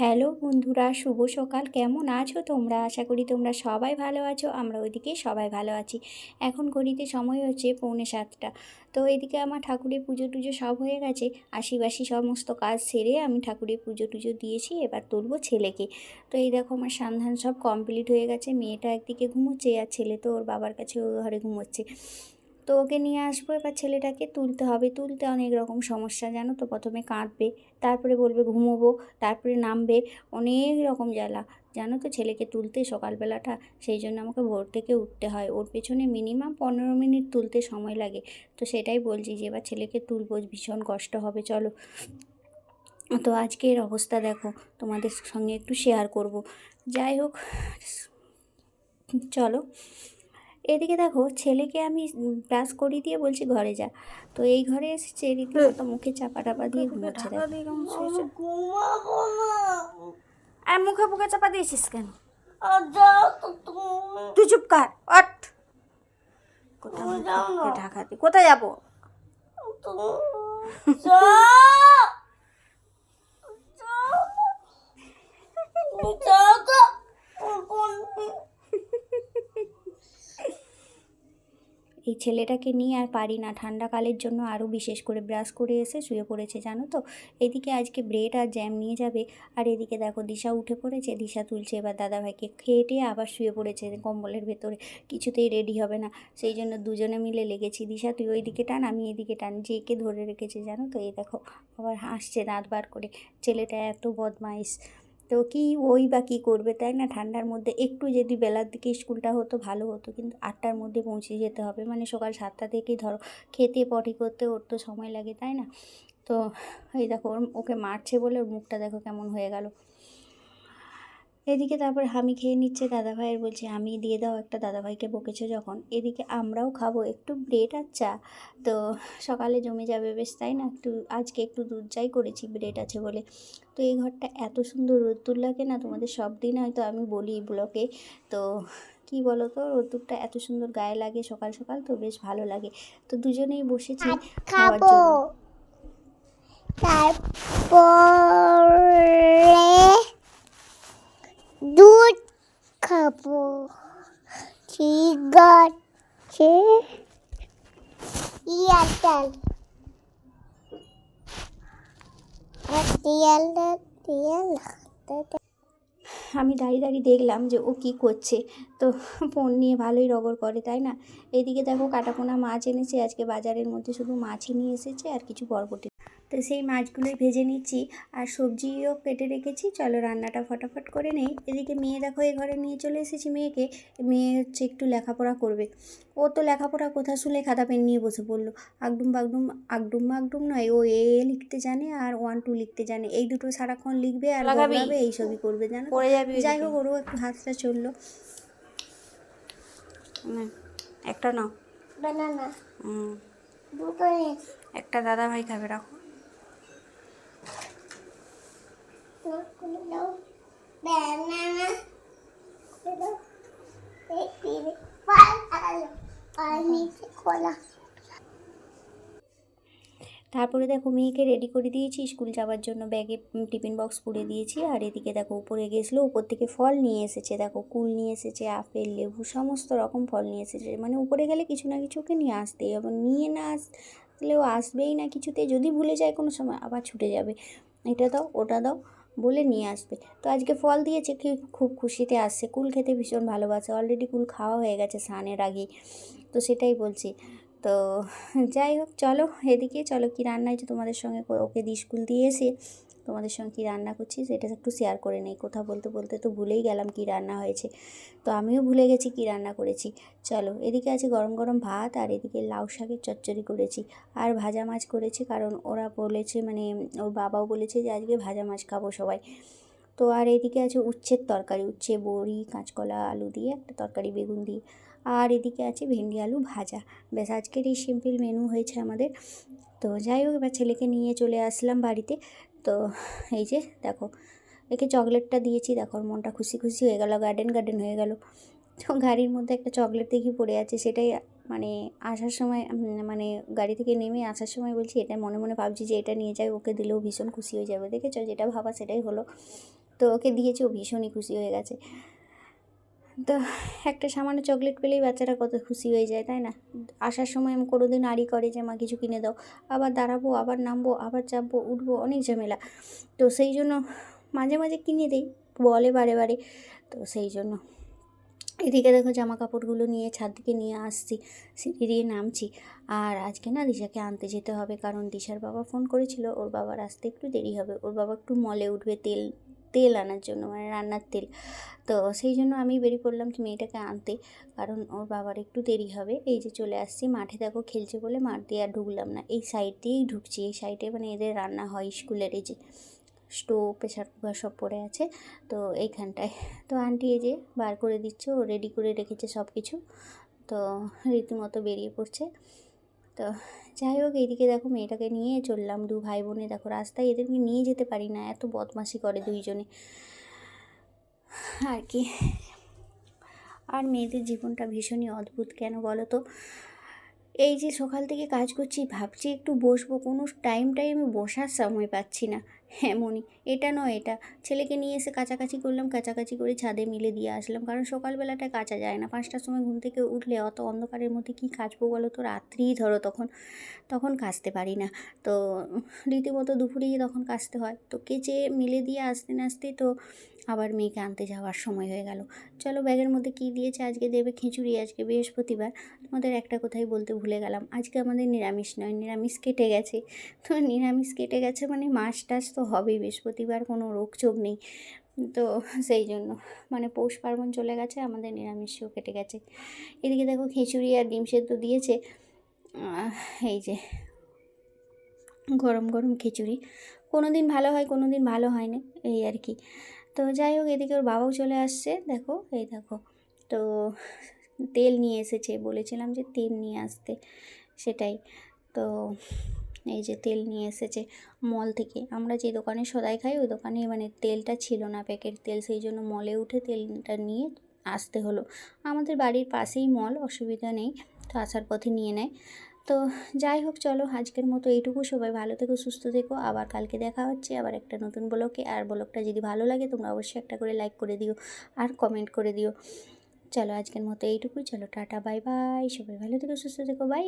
Hello বন্ধুরা, শুভ সকাল। কেমন আছো তোমরা? আশা করি তোমরা সবাই ভালো আছো, আমরা ওইদিকে সবাই ভালো আছি। এখন ঘড়িতে সময় হচ্ছে পৌনে সাতটা। তো এদিকে আমার ঠাকুরের পুজো টুজো সব হয়ে গেছে। আশিবাসি সমস্ত কাজ সেরে আমি ঠাকুরের পুজো টুজো দিয়েছি, এবার তুলবো ছেলেকে। তো এই দেখো আমার সান্ধান সব কমপ্লিট হয়ে গেছে। মেয়েটা একদিকে ঘুমোচ্ছে আর ছেলে তো ওর বাবার কাছে ওই ঘরে ঘুমোচ্ছে। তো ওকে নিয়ে আসব, এবার ছেলেটাকে তুলতে হবে। তুলতে অনেক রকম সমস্যা, জানো তো? প্রথমে কাঁদবে, তারপরে বলবে ঘুমোবো, তারপরে নামবে, অনেক রকম জ্বালা। জানো তো? ছেলেকে তুলতে সকালবেলাটা, সেই জন্য আমাকে ভোর থেকে উঠতে হয়। ওর পেছনে মিনিমাম পনেরো মিনিট তুলতে সময় লাগে। তো সেটাই বলছি যে, এবার ছেলেকে তুলবো, ভীষণ কষ্ট হবে, চলো। তো আজকের অবস্থা দেখো, তোমাদের সঙ্গে একটু শেয়ার করব। যাই হোক, চলো। এদিকে দেখো ছেলেকে আমি ব্রাশ করিয়ে দিয়ে বলছি ঘরে যা। তো এই ঘরে এসেছে রীতিমতো মুখে চাপা টাপা দিয়ে ঘুমোচ্ছে আর মুখে বুকে চাপা দিয়েছিস কেন? তো তুই চুপ কর অট কোথায় তুমি মুখে যাও না। বুকে কোথায় যাব? এই ছেলেটাকে নিয়ে আর পারি না। ঠান্ডাকালের জন্য আরও বিশেষ করে ব্রাশ করে এসে শুয়ে পড়েছে, জানো তো? এদিকে আজকে ব্রেড আর জ্যাম নিয়ে যাবে। আর এদিকে দেখো, দিশা উঠে পড়েছে। দিশা তুলছে। এবার দাদাভাইকে খেয়ে টেয়ে আবার শুয়ে পড়েছে কম্বলের ভেতরে। কিছুতেই রেডি হবে না। সেই জন্য দুজনে মিলে লেগেছি। দিশা, তুই ওই দিকে টান, আমি এদিকে টান। যে যেকে ধরে রেখেছে, জানো তো? এই দেখো, আবার হাসছে দাঁত বার করে। ছেলেটা এত বদমাইশ। তো কি ওই বা কী করবে, তাই না? ঠান্ডার মধ্যে একটু যদি বেলার দিকে স্কুলটা হতো ভালো হতো, কিন্তু আটটার মধ্যে পৌঁছে যেতে হবে। মানে সকাল সাতটা থেকেই ধরো খেতে পটি করতে ওর তো সময় লাগে, তাই না? তো এই দেখো ওকে মারছে বলে ওর মুখটা দেখো কেমন হয়ে গেল। এদিকে তারপর হামি খেয়ে নিচ্ছে দাদাভাইয়ের বলছে আমি দিয়ে দাও একটা দাদাভাইকে বকেছো যখন। এদিকে আমরাও খাব একটু ব্রেড আর চা। তো সকালে জমে যাবে বেশ তাই না? একটু আজকে একটু দুধ চাই করেছি ব্রেড আছে বলে। তো এই ঘরটা এত সুন্দর রোদ্দুর লাগে না? তোমাদের সব দিন হয়তো আমি বলি ব্লকে। তো কি বলো তো রোদ্দুরটা এত সুন্দর গায়ে লাগে সকাল সকাল তো বেশ ভালো লাগে। তো দুজনেই বসেছি খাওয়ার খাব। জন্য। তারপরে দুধ তিয়াল আমি দাঁড়িয়ে দাঁড়িয়ে দেখলাম যে ও কি করছে। তো ফোন নিয়ে ভালোই রগর করে, তাই না? এদিকে দেখো কাটাপোনা মাছ এনেছে, আজকে বাজারের মধ্যে শুধু মাছই নিয়ে এসেছে, আর কিছু বরবটি তো সেই মাছগুলোই ভেজে নিচ্ছি আর সবজিও কেটে রেখেছি। চলো রান্নাটা ফটাফট করে নেই। এদিকে মেয়ে দেখো এই ঘরে নিয়ে চলে এসেছি মেয়েকে। মেয়ে হচ্ছে একটু লেখাপড়া করবে। ও তো লেখাপড়া কোথা শুলে খাতা পেন নিয়ে বসে পড়ল। আগডুম বাগডুম আগডুম মাগডুম নয় ও এ লিখতে জানে আর ওয়ান টু লিখতে জানে। এই দুটো সারাক্ষণ লিখবে আর লাগাবি? এই সবই করবে জানো তো? পড়ে যাবি যাই হোক ওরও একটু হাতটা চলল। একটা নাও। বানানা। একটা দাদা ভাই খাবে রাখো। আর তারপরে দেখো মেয়েকে রেডি করে দিয়েছি। স্কুল যাওয়ার জন্য ব্যাগে টিফিন বক্স পুরে দিয়েছি। আর এদিকে দেখো উপরে গেছিল, উপর থেকে ফল নিয়ে এসেছে। দেখো কুল নিয়ে এসেছে, আপেল, লেবু, সমস্ত রকম ফল নিয়ে এসেছে। মানে উপরে গেলে কিছু না কিছু ওকে নিয়ে আসতেই হবে। নিয়ে না আসলেও আসবেই না কিছুতে। যদি ভুলে যায় কোনো সময়, আবার ছুটে যাবে। এটা দাও, ওটা দাও। বলে নিয়ে আসবে। তো আজকে ফল দিয়েছে, কি খুব খুশিতে আসছে। কুল খেতে ভীষণ ভালোবাসে। অলরেডি কুল খাওয়া হয়ে গেছে স্নানের আগেই। তো সেটাই বলছি। তো যাই হোক, চলো এদিকে, চলো কি রান্না হয়েছে তোমাদের সঙ্গে ওকে দিয়ে স্কুল দিয়ে এসে তোমাদের সঙ্গে কী রান্না করছি সেটা একটু শেয়ার করে নেই। কথা বলতে বলতে তো ভুলেই গেলাম কী রান্না হয়েছে। তো আমিও ভুলে গেছি কী রান্না করেছি। চলো, এদিকে আছে গরম গরম ভাত আর এদিকে লাউ শাকের চচ্চড়ি করেছি। আর ভাজা মাছ করেছি কারণ ওরা বলেছে মানে ওর বাবাও বলেছে যে আজকে ভাজা মাছ খাব সবাই। তো আর এদিকে আছে উচ্ছের তরকারি, উচ্ছে, বড়ি, কাঁচকলা, আলু দিয়ে একটা তরকারি, বেগুন দিয়ে। আর এদিকে আছে ভেন্ডি আলু ভাজা। ব্যাস, আজকের এই সিম্পল মেনু হয়েছে আমাদের। তো যাই হোক, এবার ছেলেকে নিয়ে চলে আসলাম বাড়িতে। তো এই যে, দেখো, একে চকলেটটা দিয়েছি। দেখো মনটা খুশি খুশি হয়ে গেল গার্ডেন গার্ডেন হয়ে গেল। তো গাড়ির মধ্যে একটা চকলেট দেখি পড়ে আছে, সেটাই মানে আসার সময় মানে গাড়ি থেকে নেমে আসার সময় বলছি, এটা মনে মনে ভাবছি যে এটা নিয়ে যাই, ওকে দিলেও ভীষণ খুশি হয়ে যাবে। দেখেছ? যেটা ভাবা সেটাই হলো। তো ওকে দিয়েছি, ও ভীষণই খুশি হয়ে গেছে। তো একটা সামান্য চকলেট পেলেই বাচ্চারা কত খুশি হয়ে যায়, তাই না? আসার সময় আমি কোনো দিন আড়ি করে যে, মা, কিছু কিনে দাও। আবার দাঁড়াবো, আবার নামবো, আবার চাপবো, উঠবো, অনেক ঝামেলা। তো সেই জন্য মাঝে মাঝে কিনে দিই, বলে বারে বারে। তো সেই জন্য এদিকে দেখো জামা কাপড়গুলো নিয়ে, ছাদ থেকে নিয়ে আসছি, সিঁড়ি দিয়ে নামছি। আর আজকে না দিশাকে আনতে যেতে হবে, কারণ দিশার বাবা ফোন করেছিল, ওর বাবার আসতে একটু দেরি হবে, ওর বাবা একটু মলে উঠবে, তেল তেল আনার জন্য মানে রান্নার তেল। তো সেই জন্য আমি বেরিয়ে পড়লাম কি মেয়েটাকে আনতে, কারণ ওর বাবার একটু দেরি হবে। এই যে চলে আসছি, মাঠে দেখো খেলছে বলে মাঠ দিয়ে আর ঢুকলাম না। এই সাইড দিয়েই ঢুকছি, এই সাইডে মানে এদের রান্না হয় স্কুলের এই যে স্টোভ প্রেশার কুকার সব পড়ে আছে, তো এইখানটায়। তো আন্টি এই যে বার করে দিচ্ছে, ও রেডি করে রেখেছে সব কিছু তো রীতিমতো বেরিয়ে পড়ছে। তো যাই হোক এইদিকে দেখো মেয়েটাকে নিয়ে চললাম। দু ভাই বোনে দেখো রাস্তায় এদেরকে নিয়ে যেতে পারি না, এত বদমাশি করে দুইজনে। আর কি। আর মেয়েদের জীবনটা ভীষণই অদ্ভুত, কেন বলো তো? এই যে সকাল থেকে কাজ করছি, ভাবছি একটু বসবো, কোনো টাইম টাইমে বসার সময় পাচ্ছি না। এমনই এটা নয় এটা। ছেলেকে নিয়ে এসে কাছাকাছি করলাম কাছাকাছি করে ছাদে মিলে দিয়ে আসলাম। কারণ সকালবেলাটা কাচা যায় না। পাঁচটার সময় ঘুম থেকে উঠলে অত অন্ধকারের মধ্যে কী কাচবো বলো তো? রাত্রিই ধরো তখন তখন কাচতে পারি না। তো রীতিমতো দুপুরেই তখন কাচতে হয়। তো কেচে মিলে দিয়ে আসতে না আসতে তো আবার মেয়েকে আনতে যাওয়ার সময় হয়ে গেল। চলো ব্যাগের মধ্যে কী দিয়েছে? আজকে দেবে খিচুড়ি, আজকে বৃহস্পতিবার। তোমাদের একটা কথাই বলতে ভুলে গেলাম। আজকে আমাদের নিরামিষ নয়, নিরামিষ কেটে গেছে। তো নিরামিষ কেটে গেছে মানে মাছ টাছ তো হবেই, বৃহস্পতিবার কোনো রোগ চোখ নেই। তো সেই জন্য মানে পৌষ পার্বণ চলে গেছে, আমাদের নিরামিষও কেটে গেছে। এদিকে দেখো খিচুড়ি আর ডিম সেদ্ধ দিয়েছে। এই যে গরম গরম খিচুড়ি। কোনো দিন ভালো হয় কোনো দিন ভালো হয় না, এই আর কি। তো যাই হোক, এদিকে ওর বাবাও চলে আসছে, দেখো, এই দেখো। তো তেল নিয়ে এসেছে, বলেছিলাম যে তেল নিয়ে আসতে, সেটাই। তো এই যে তেল নিয়ে এসেছে মল থেকে। আমরা যে দোকানে সদাই খাই, ওই দোকানে মানে তেলটা ছিল না প্যাকেট তেল, সেই জন্য মলে উঠে তেলটা নিয়ে আসতে হলো। আমাদের বাড়ির পাশেই মল, অসুবিধা নেই, তো আসার পথে নিয়ে নেয়। তো যাই হোক, চলো আজকের মতো এইটুকু। সবাই ভালো থেকো, সুস্থ থেকো। আবার কালকে দেখা হচ্ছে আবার একটা নতুন ব্লকে আর ব্লগটা যদি ভালো লাগে, তোমরা অবশ্যই একটা করে লাইক করে দিও আর কমেন্ট করে দিও। চলো আজকের মতো এইটুকুই। চলো টাটা, বাই বাই। সবাই ভালো থেকো, সুস্থ থেকো। বাই।